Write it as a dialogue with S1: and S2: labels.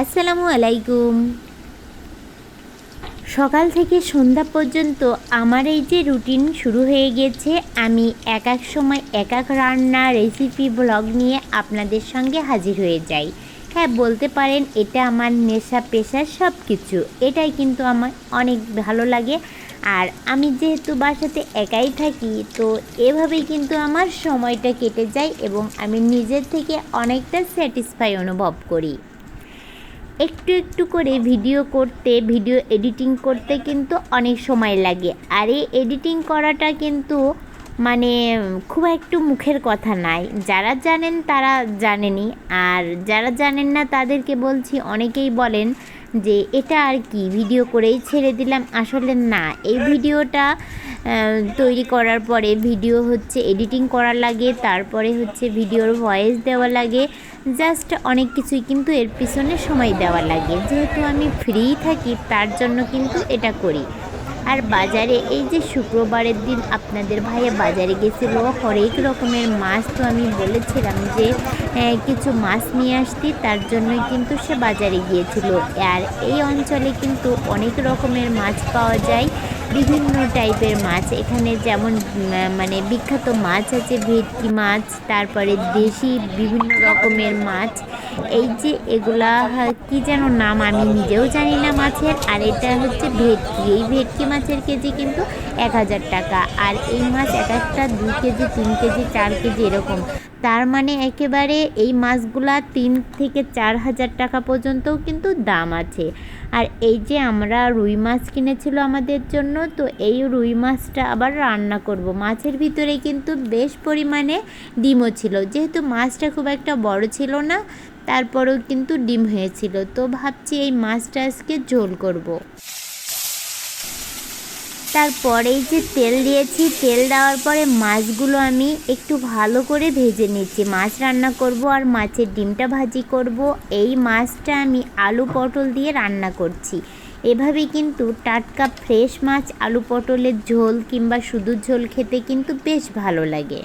S1: আসসালামু আলাইকুম। সকাল থেকে সন্ধ্যা পর্যন্ত আমার এই যে রুটিন শুরু হয়ে গেছে, আমি এক এক সময় এক এক রান্না রেসিপি ব্লগ নিয়ে আপনাদের সঙ্গে হাজির হয়ে যাই। হ্যাঁ বলতে পারেন এটা আমার নেশা, পেশা সব কিছু এটাই কিন্তু আমার অনেক ভালো লাগে। আর আমি যেহেতু বাসাতে একাই থাকি, তো এভাবেই কিন্তু আমার সময়টা কেটে যায় এবং আমি নিজের থেকে অনেকটা স্যাটিসফাই অনুভব করি। একটু একটু করে ভিডিও করতে, ভিডিও এডিটিং করতে কিন্তু অনেক সময় লাগে। আর এই এডিটিং করাটা কিন্তু মানে খুব একটু মুখের কথা নাই যারা জানেন তারা জানেনি। আর যারা জানেন না তাদেরকে বলছি, অনেকেই বলেন যে এটা আর কি ভিডিও করেই ছেড়ে দিলাম। আসলে না, এই ভিডিওটা তৈরি করার পরে ভিডিও হচ্ছে এডিটিং করা লাগে, তারপরে হচ্ছে ভিডিওর ভয়েস দেওয়া লাগে জাস্ট অনেক কিছুই কিন্তু এর পিছনে সময় দেওয়া লাগে। যেহেতু আমি ফ্রি থাকি, তার জন্য কিন্তু এটা করি। আর বাজারে এই যে শুক্রবারের দিন আপনাদের ভাইয়া বাজারে গেছিল, হরেক রকমের মাছ তো আমি বলেছিলাম যে কিছু মাছ নিয়ে আসতি, তার জন্যই কিন্তু সে বাজারে গিয়েছিল। আর এই অঞ্চলে কিন্তু অনেক রকমের মাছ পাওয়া যায়, বিভিন্ন টাইপের মাছ। এখানে যেমন মানে বিখ্যাত মাছ আছে, ভেটকি মাছ, তারপরে দেশি বিভিন্ন রকমের মাছ। এই যে এগুলা, কি যেন নাম আমি নিজেও জানি না মাছের, আর এটা হচ্ছে ভেটকি। এই ভেটকি মাছের কেজি কিন্তু এক হাজার টাকা। আর এই মাছ এক একটা দু কেজি, তিন কেজি, চার কেজি এরকম। তার মানে একেবারে এই মাছগুলা তিন থেকে চার হাজার টাকা পর্যন্তও কিন্তু দাম আছে। আর এই যে আমরা রুই মাছ কিনেছিল আমাদের জন্য, তো এই রুই মাছটা আবার রান্না করব। মাছের ভিতরে কিন্তু বেশ পরিমাণে ডিমও ছিল। যেহেতু মাছটা খুব একটা বড় ছিল না, তারপরেও কিন্তু ডিম হয়েছিল। তো ভাবছি এই মাছটা আজকে ঝোল করব। তারপরে এই যে তেল দিয়েছি, তেল দেওয়ার পরে মাছগুলো আমি একটু ভালো করে ভেজে নিচ্ছি। মাছ রান্না করব আর মাছের ডিমটা ভাজি করব। এই মাছটা আমি আলু পটল দিয়ে রান্না করছি। এভাবে কিন্তু টাটকা ফ্রেশ মাছ আলু পটলের ঝোল কিংবা শুধু ঝোল খেতে কিন্তু বেশ ভালো লাগে।